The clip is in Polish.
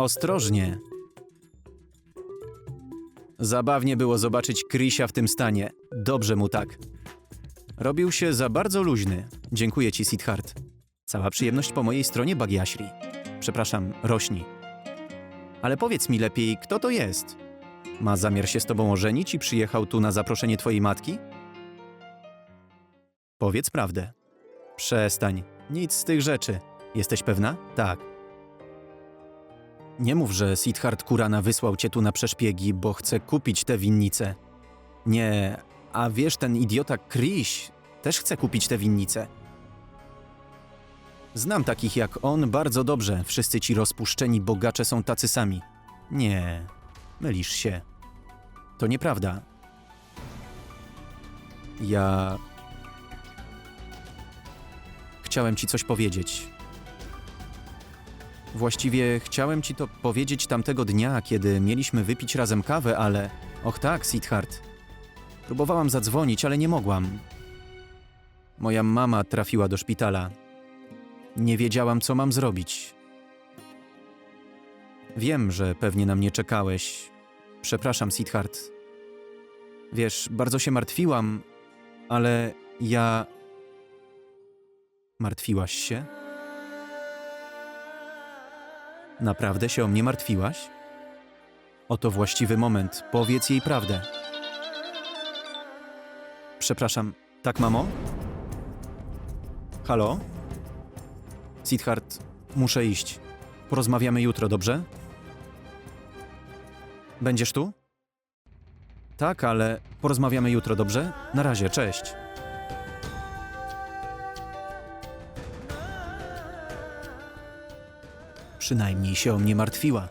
Ostrożnie. Zabawnie było zobaczyć Krisia w tym stanie. Dobrze mu tak. Robił się za bardzo luźny. Dziękuję ci, Sidhart. Cała przyjemność po mojej stronie, Bagiashri. Przepraszam, rośni. Ale powiedz mi lepiej, kto to jest? Ma zamiar się z tobą ożenić i przyjechał tu na zaproszenie twojej matki? Powiedz prawdę. Przestań. Nic z tych rzeczy. Jesteś pewna? Tak. Nie mów, że Sidhart Kurana wysłał cię tu na przeszpiegi, bo chce kupić tę winnicę. Nie, a wiesz, ten idiota Kriś też chce kupić tę winnicę. Znam takich jak on bardzo dobrze. Wszyscy ci rozpuszczeni bogacze są tacy sami. Nie, mylisz się. To nieprawda. Ja. Chciałem ci coś powiedzieć. Właściwie chciałem ci to powiedzieć tamtego dnia, kiedy mieliśmy wypić razem kawę, ale. Och tak, Sidhart. Próbowałam zadzwonić, ale nie mogłam. Moja mama trafiła do szpitala. Nie wiedziałam, co mam zrobić. Wiem, że pewnie na mnie czekałeś. Przepraszam, Sidhart. Wiesz, bardzo się martwiłam, ale ja. Martwiłaś się? Naprawdę się o mnie martwiłaś? Oto właściwy moment. Powiedz jej prawdę. Przepraszam, tak, mamo? Halo? Sidhart, muszę iść. Porozmawiamy jutro, dobrze? Będziesz tu? Tak, ale porozmawiamy jutro, dobrze? Na razie, cześć. Przynajmniej się o mnie martwiła.